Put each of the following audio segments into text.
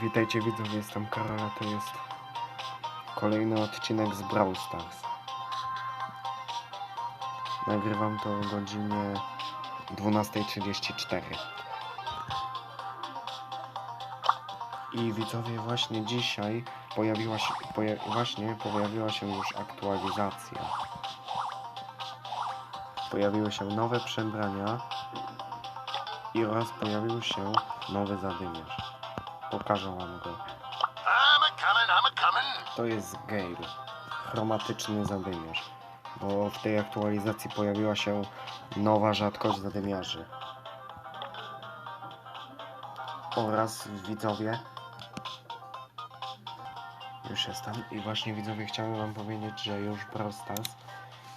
Witajcie widzowie, jestem Karol, a to jest kolejny odcinek z Brawl Stars. Nagrywam to o godzinie 12.34. I widzowie, właśnie dzisiaj pojawiła się, poja właśnie pojawiła się już aktualizacja. Pojawiły się nowe przebrania i oraz pojawił się nowy zadymiarz. Pokażę wam go. To jest Gale, chromatyczny zadymiarz, bo w tej aktualizacji pojawiła się nowa rzadkość zadymiarzy. Oraz widzowie, już jestem i właśnie widzowie chciałem wam powiedzieć, że już Stars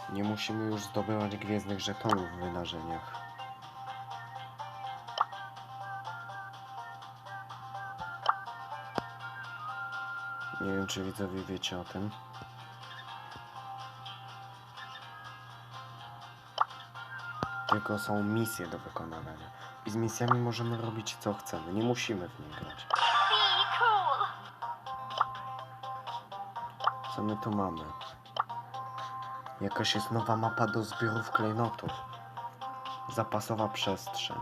nie musimy już zdobywać gwiezdnych żetonów w wydarzeniach. Nie wiem, czy widzowie wiecie o tym. Tylko są misje do wykonania. I z misjami możemy robić co chcemy. Nie musimy w nich grać. Co my tu mamy? Jakaś jest nowa mapa do zbiorów klejnotów. Zapasowa przestrzeń.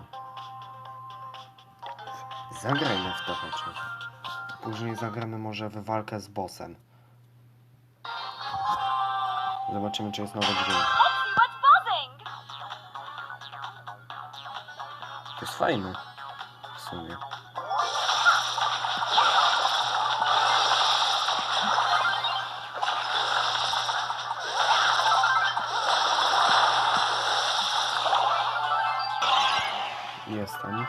Zagrajmy w to chociaż. Później zagramy może w walkę z bossem. Zobaczymy, czy jest nowy dźwięk. To jest fajne. W sumie. Jestem.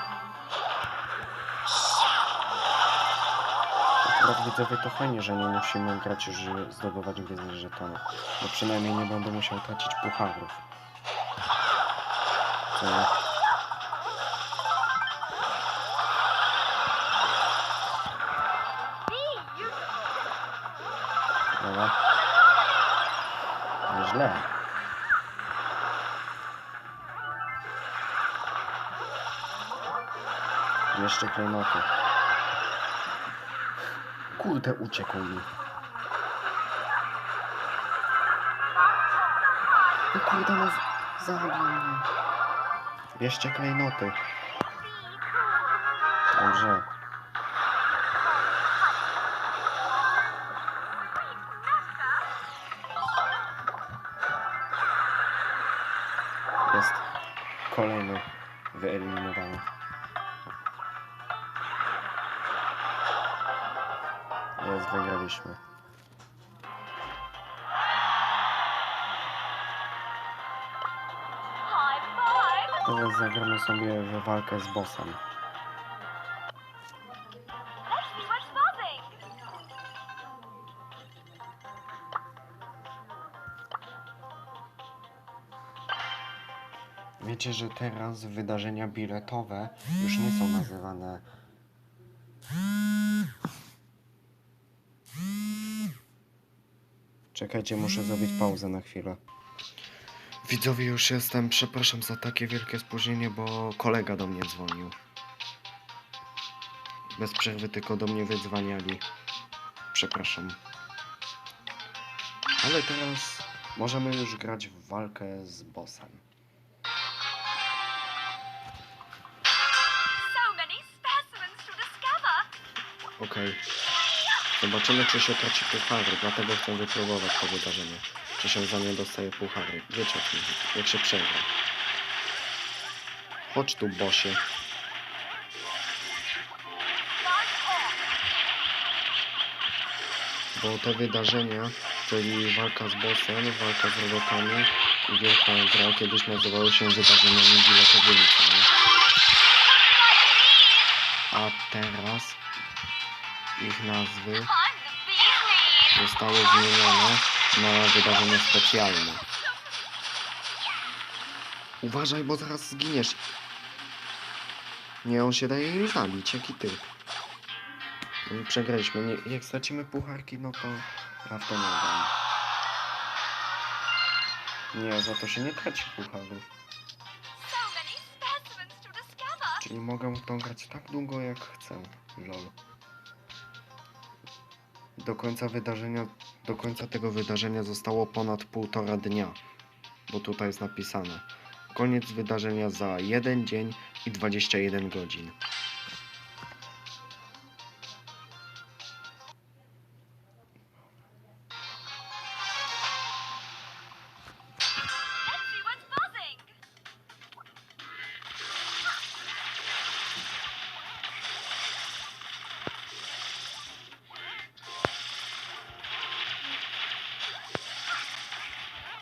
Akurat widzowie to fajnie, że nie musimy grać już zdobywać gwiezdnych żetonów. Bo przynajmniej nie będę musiał tracić pucharów. Co. Nieźle. Jeszcze klejnoty. Kurde, uciekł mi. No kurde, no zabił mnie. Jeszcze klejnoty. Dobrze. Jest kolejny wyeliminowany. Jest, wygraliśmy. Teraz zagramy sobie w walkę z bossem. Wiecie, że teraz wydarzenia biletowe już nie są nazywane. Czekajcie, muszę zrobić pauzę na chwilę. Widzowie, już jestem. Przepraszam za takie wielkie spóźnienie, bo kolega do mnie dzwonił. Bez przerwy tylko do mnie wydzwaniali. Przepraszam. Ale teraz możemy już grać w walkę z bossem. So many Zobaczymy, czy się traci puchary, dlatego chcę wypróbować to wydarzenie. Czy się za nie dostaje puchary. Wiecie, jak się przegra. Chodź tu, bosie. Bo te wydarzenia, czyli walka z bossem, walka z robotami i wielka gra, kiedyś nazywały się wydarzeniami biletowymi? A teraz ich nazwy zostały zmienione na wydarzenia specjalne. Uważaj, bo zaraz zginiesz. Nie, on się daje im zabić, jak i ty. No i przegraliśmy. Nie, jak stracimy pucharki, no to to nie. Nie, za to się nie traci pucharów. Czyli mogę w tą grać tak długo, jak chcę. Lol. Do końca wydarzenia, do końca tego wydarzenia zostało ponad półtora dnia, bo tutaj jest napisane. Koniec wydarzenia za 1 dzień i 21 godzin.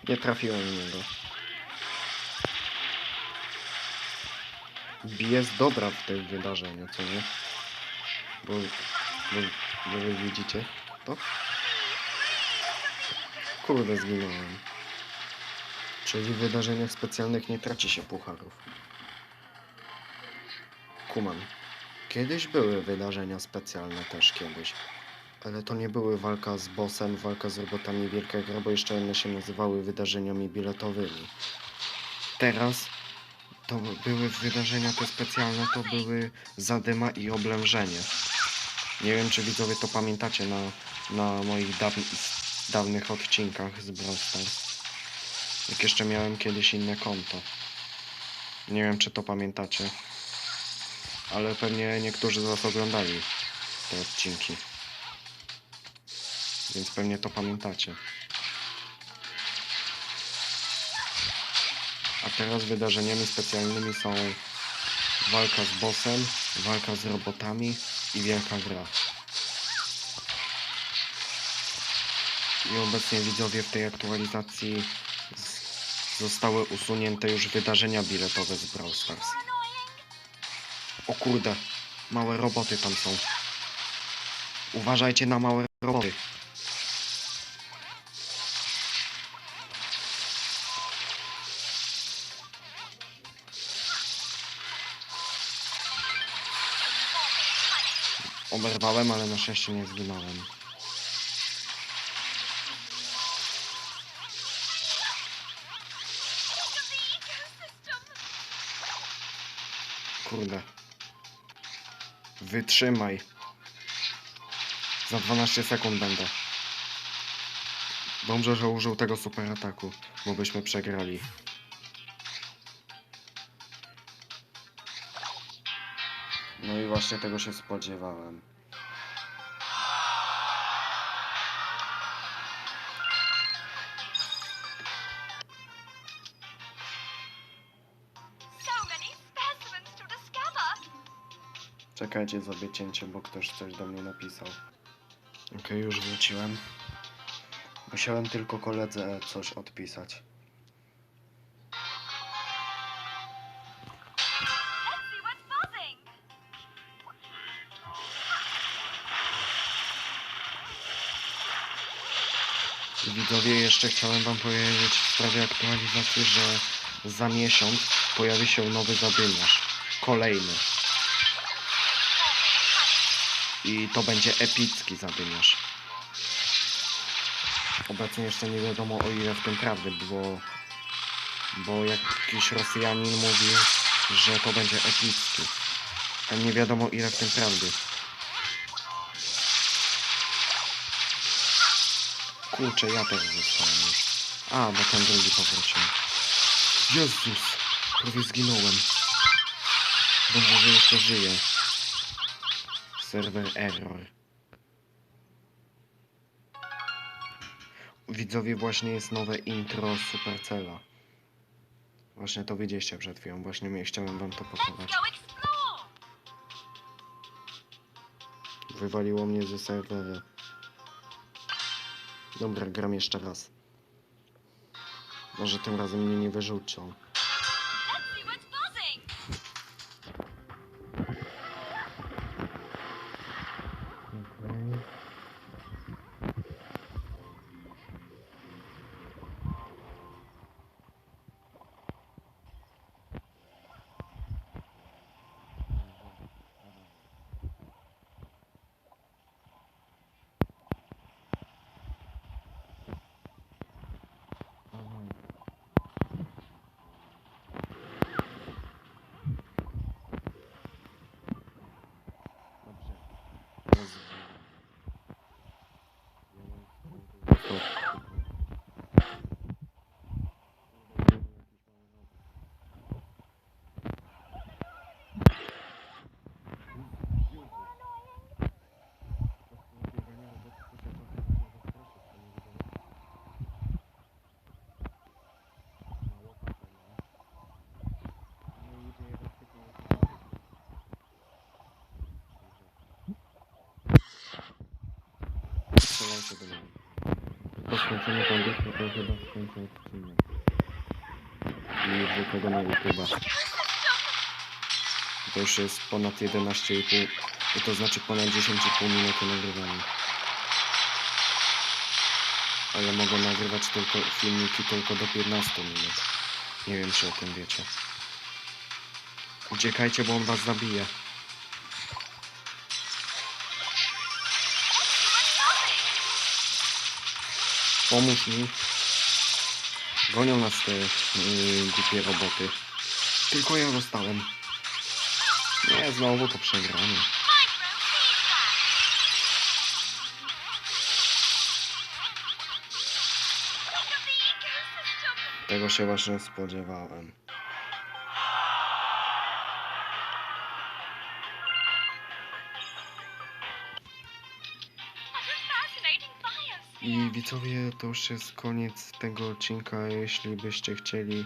Nie trafiłem niego. Jest dobra w tym wydarzeniu, co nie? Bo, bo, bo wy widzicie to? Kurde, zginąłem. Czyli w wydarzeniach specjalnych nie traci się pucharów. Kuman. Kiedyś były wydarzenia specjalne też kiedyś. Ale to nie były walka z bossem, walka z robotami Wielka Gra, bo jeszcze one się nazywały wydarzeniami biletowymi. Teraz to były wydarzenia te specjalne, to były zadyma i oblężenie. Nie wiem, czy widzowie to pamiętacie na, na moich dawn, dawnych odcinkach z Brawl. Jak jeszcze miałem kiedyś inne konto. Nie wiem, czy to pamiętacie. Ale pewnie niektórzy z Was oglądali te odcinki. Więc pewnie to pamiętacie. A teraz wydarzeniami specjalnymi są walka z bossem, walka z robotami i wielka gra. I obecnie widzowie w tej aktualizacji zostały usunięte już wydarzenia biletowe z Brawl Stars. O kurde, małe roboty tam są. Uważajcie na małe roboty. Oberwałem, ale na szczęście nie zginąłem. Kurde. Wytrzymaj. Za 12 sekund będę. Dobrze, że użył tego super ataku, bo byśmy przegrali. No i właśnie tego się spodziewałem. Czekajcie, zrobię cięcie, bo ktoś coś do mnie napisał. Okej, już wróciłem. Musiałem tylko koledze coś odpisać. Widzowie, jeszcze chciałem wam powiedzieć w sprawie aktualizacji, że za miesiąc pojawi się nowy zadymiarz. Kolejny. I to będzie epicki zadymiarz. Obecnie jeszcze nie wiadomo o ile w tym prawdy, bo, bo jakiś Rosjanin mówił, że to będzie epicki. A nie wiadomo ile w tym prawdy. Kurczę, ja też zostałem już. A, bo ten drugi powrócił. Jezus! Prawie zginąłem. Dobrze, że jeszcze żyję. Serwer error. Widzowie, właśnie jest nowe intro Supercella. Właśnie to widzieliście przed chwilą. Właśnie chciałem wam to pokazać. Wywaliło mnie ze serwera. Dobra, gram jeszcze raz. Może tym razem mnie nie wyrzucą. Skończeniu po angielsku to chyba skończę odcinek. I wrzucę go na YouTube'a. To już jest ponad 11,5, to znaczy ponad 10,5 minuty nagrywania. Ale mogę nagrywać tylko filmiki tylko do 15 minut. Nie wiem czy o tym wiecie. Uciekajcie, bo on was zabije. Pomóż mi. Gonią nas te yy, głupie roboty. Tylko ja zostałem. Nie, znowu to przegramy. Tego się właśnie spodziewałem. I widzowie, to już jest koniec tego odcinka. Jeśli byście chcieli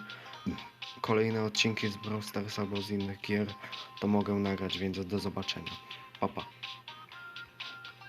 kolejne odcinki z Brawl Stars albo z innych gier, to mogę nagrać, więc do zobaczenia. Pa, pa.